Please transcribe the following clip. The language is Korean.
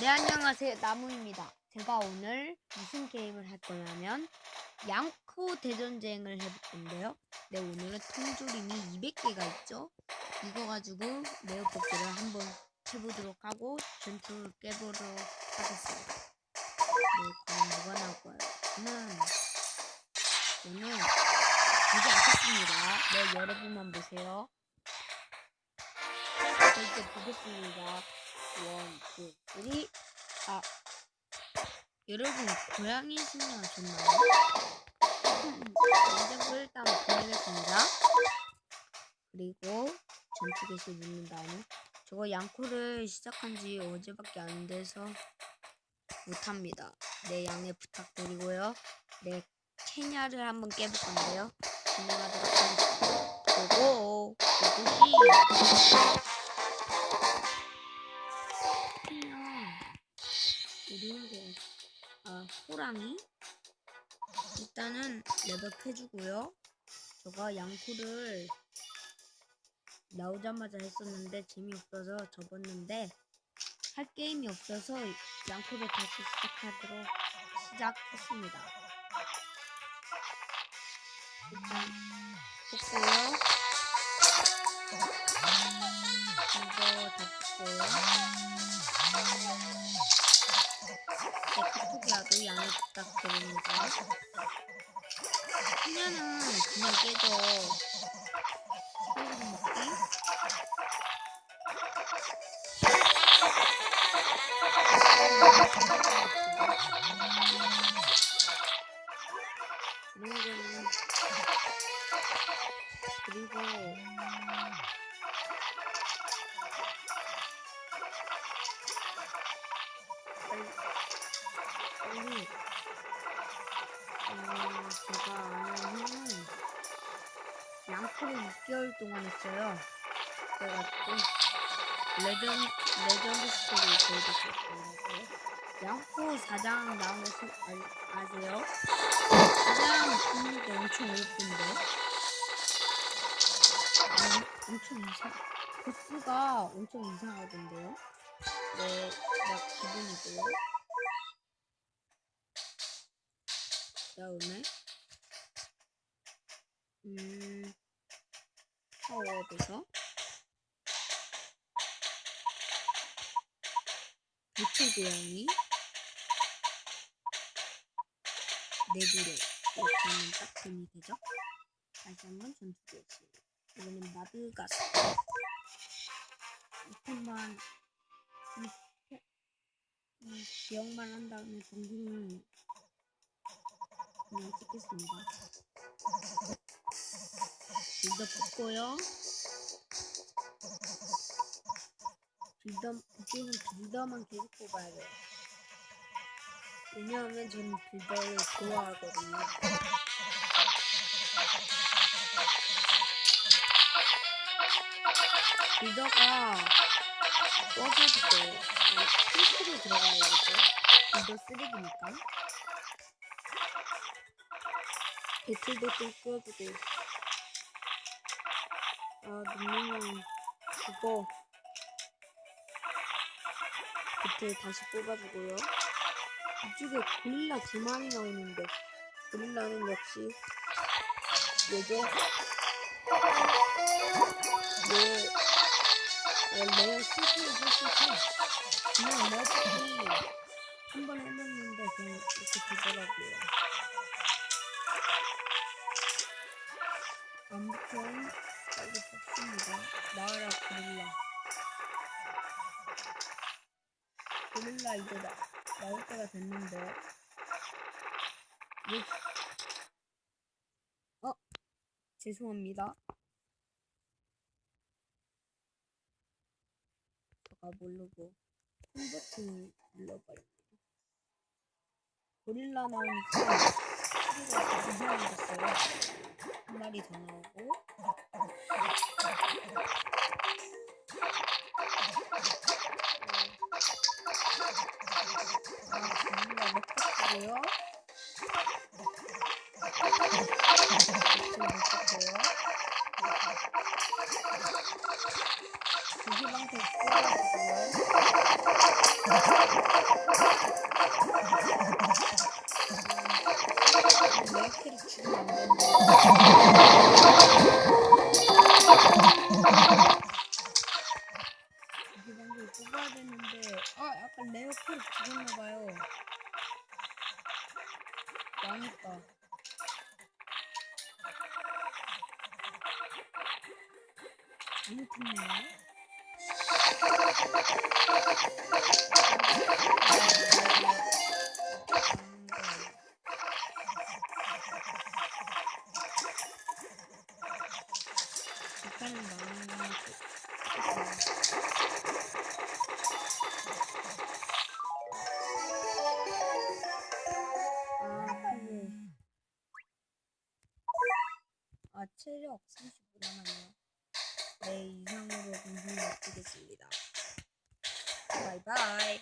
네 안녕하세요 나무입니다. 제가 오늘 무슨 게임을 할 거냐면 양코 대전쟁을 해볼 건데요. 네 오늘은 통조림이 200개가 있죠. 이거 가지고 네오뽑기를 한번 해보도록 하고 전투를 깨보도록 하겠습니다. 네 과연 누가 나올까요? 저는 저는 보지 않겠습니다. 네 여러분만 보세요. 저 이제 보겠습니다. 원, 투, 쓰리. 아, 여러분 고양이 신청하셨나요? 인증을 일단 보내겠습니다. 그리고 전투 개시 누른 다음에 저거 양코를 시작한 지 어제밖에 안 돼서 못합니다. 네, 양해 부탁드리고요. 네, 케냐를 한번 깨볼 건데요. 진행하도록 하겠습니다. 고고! 고고시! 호랑이? 일단은 레벨 해주고요. 저가 양코를 나오자마자 했었는데 재미없어서 접었는데 할 게임이 없어서 양코를 다시 시작하도록 시작했습니다. 일단 뽑고요. 이거 다 뽑고 부탁드립니다. 그냥은 그냥 깨져. 소금 먹기. 이런 거는 그리고 빨리 동안 했어요. 그래가지고 레전 레전드 스토리 보여줬었거든요. 양코 사장 나오는 소 아, 아세요? 사장 분위기 엄청 예쁜데 음, 엄청 이상 보스가 엄청 이상하던데요? 네, 막 기분이고요. 그다음에 음 파워업에서 배틀 고양이 네브레 이렇게 하면 딱 됨이 되죠? 다시 한번 전투되겠습니다. 이거는 마드가스 이것만 이, 이 기억만 한 다음에 정신을 그냥 찍겠습니다. 빌더 뽑고요. 빌더, 이제는 빌더만 계속 뽑아야 돼요. 왜냐하면 저는 빌더를 좋아하거든요. 빌더가 꺼져질 거예요. 필수로 들어가야겠죠? 빌더 쓰레기니까. 배틀도 좀 꺼주고. 아, 눈물은 그거. 배틀 다시 뽑아주고요. 이쪽에 고릴라 두 마리 나오는데, 고릴라는 역시? 얘, 원래 실수를 했을 때, 그냥 머리 한번 해봤는데, 그냥 이렇게 되더라고요. 아무튼 빨리 뽑습니다. 나와라 고릴라. 고릴라 이제 나, 나올 때가 됐는데. 예. 어? 죄송합니다. 제가 모르고 홈 버튼 눌러버렸네요. 고릴라 나오니까. 한 마리 더 나오고 내 키를 주면 안 되는데. 죽었나봐요. 망했다. 잘못했 체력 35 남았네요. 네, 이상으로 방송 마치겠습니다. 바이바이.